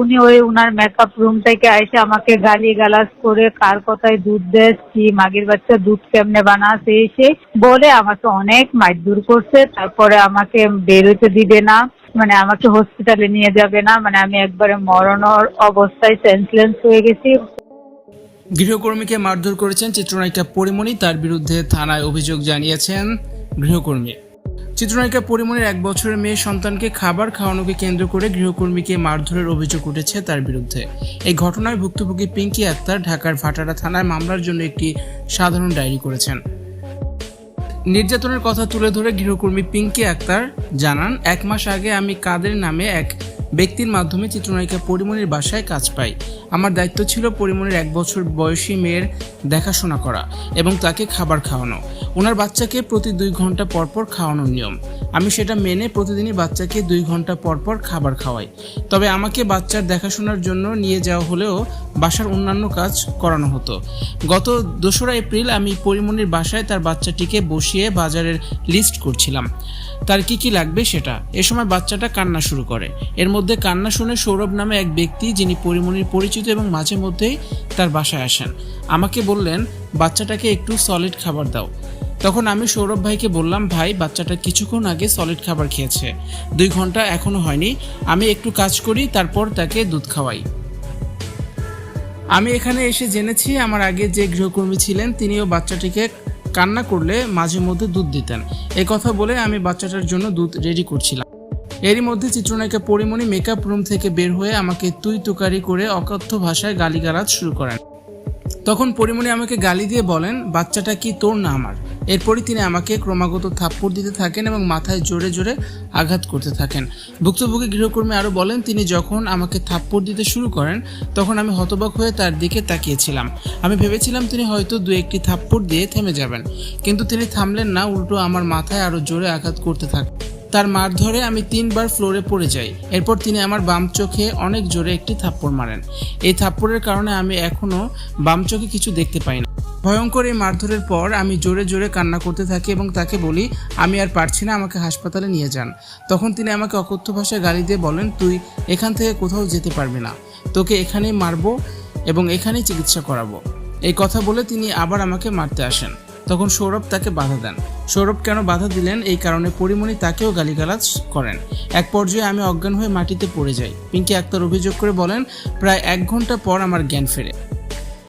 উনি ওই উনার মেকআপ রুম থেকে আইসে আমাকে গালি গালাজ করে, কার কথায় দুধ দেস কি মাগির বাচ্চা দুধ কেমনে বানাস সেই বলে আমাকে অনেক মারধর করছে। তারপরে আমাকে বেরোতে দিবে না মানে আমাকে হসপিটালে নিয়ে যাবে না মানে আমি একবারে মরণর অবস্থায় সেন্সলেন্স হয়ে গেছি। গৃহকর্মীকে মারধর করেছেন চিত্রনায়িকা পরিমণি, তার বিরুদ্ধে থানায় অভিযোগ জানিয়েছেন গৃহকর্মী। চিত্রনায়িকা পরিমণির এক বছরের মেয়ে সন্তানকে খাবার খাওয়ানোকে কেন্দ্র করে গৃহকর্মীকে মারধরের অভিযোগ উঠেছে তার বিরুদ্ধে। এই ঘটনায় ভুক্তভোগী পিঙ্কি আক্তার ঢাকার ভাটারা থানায় মামলার জন্য একটি সাধারণ ডায়েরি করেছেন। নির্যাতনের কথা তুলে ধরে গৃহকর্মী পিঙ্কি আক্তার জানান, এক মাস আগে আমি কাদের নামে এক ব্যক্তির মাধ্যমে চিত্রনায়িকা পরিমণির বাসায় কাজ পাই। আমার দায়িত্ব ছিল পরিমণির এক বছর বয়সী মেয়ের দেখাশোনা করা এবং তাকে খাবার খাওয়ানো। ওনার বাচ্চাকে প্রতি দুই ঘণ্টা পর পর খাওয়ানোর নিয়ম। আমি সেটা মেনে প্রতিদিনই বাচ্চাকে দুই ঘণ্টা পর পর খাবার খাওয়াই। তবে আমাকে বাচ্চার দেখাশোনার জন্য নিয়ে যাওয়া হলেও বাসার অন্যান্য কাজ করানো হতো। গত দোসরা এপ্রিল আমি পরিমণির বাসায় তার বাচ্চাটিকে বসিয়ে বাজারের লিস্ট করছিলাম। তার কি কি লাগবে সেটা? এ সময় বাচ্চাটা কান্না শুরু করে। এর মধ্যে কান্না শুনে সৌরভ নামে এক ব্যক্তি যিনি পরিমণির পরিচিত এবং মাঝে মধ্যেই তার বাসায় আসেন। আমাকে বললেন, বাচ্চাটাকে একটু সলিড খাবার দাও। তখন আমি সৌরভ ভাইকে বললাম, ভাই, বাচ্চাটা কিছুক্ষণ আগে সলিড খাবার খেয়েছে। দুই ঘণ্টা এখনও হয়নি। আমি একটু কাজ করি, তারপর তাকে দুধ খাওয়াই। আমি এখানে এসে জেনেছি, আমার আগে যে গৃহকর্মী ছিলেন, তিনিও বাচ্চাটিকে কান্না করলে মাঝে মধ্যে দুধ দিতেন। এই কথা বলে আমি বাচ্চাটার জন্য দুধ রেডি করছিলাম। এরই মধ্যে চিত্রনায়িকা পরিমণি মেকআপ রুম থেকে বের হয়ে আমাকে তুই তুকারি করে অকথ্য ভাষায় গালিগালাজ শুরু করেন। তখন পরিমণি আমাকে গালি দিয়ে বলেন, বাচ্চাটা কি তোর না আমার? এরপরই তিনি আমাকে ক্রমাগত থাপ্পড় দিতে থাকেন এবং মাথায় জোরে জোরে আঘাত করতে থাকেন। ভুক্তভোগী গৃহকর্মী আরও বলেন, তিনি যখন আমাকে থাপ্পড় দিতে শুরু করেন, তখন আমি হতবাক হয়ে তার দিকে তাকিয়েছিলাম। আমি ভেবেছিলাম তিনি হয়তো দু একটি থাপ্পড় দিয়ে থেমে যাবেন। কিন্তু তিনি থামলেন না, উল্টো আমার মাথায় আরও জোরে আঘাত করতে থাকেন তার মার ধরে আমি তিনবার ফ্লোরে পড়ে যাই। এরপর তিনি আমার বাম চোখে অনেক জোরে একটি থাপ্পড় মারেন। এই থাপ্পড়ের কারণে আমি এখনও বাম চোখে কিছু দেখতে পাই না। ভয়ঙ্কর এই মারধরের পর আমি জোরে জোরে কান্না করতে থাকি এবং তাকে বলি, আমি আর পারছি না, আমাকে হাসপাতালে নিয়ে যান। তখন তিনি আমাকে অকথ্য ভাষায় গালি দিয়ে বলেন, তুই এখান থেকে কোথাও যেতে পারবি না। তোকে এখানেই মারবো এবং এখানেই চিকিৎসা করাবো। এই কথা বলে তিনি আবার আমাকে মারতে আসেন। তখন সৌরভ তাকে বাধা দেন। সৌরভ কেন বাধা দিলেন? এই কারণে পরিমণি তাকেও গালিগালাজ করেন। এক পর্যায়ে আমি অজ্ঞান হয়ে মাটিতে পড়ে যাই। পিঙ্কি আক্তার অভিযোগ করে বলেন, প্রায় এক ঘণ্টা পর আমার জ্ঞান ফেরে।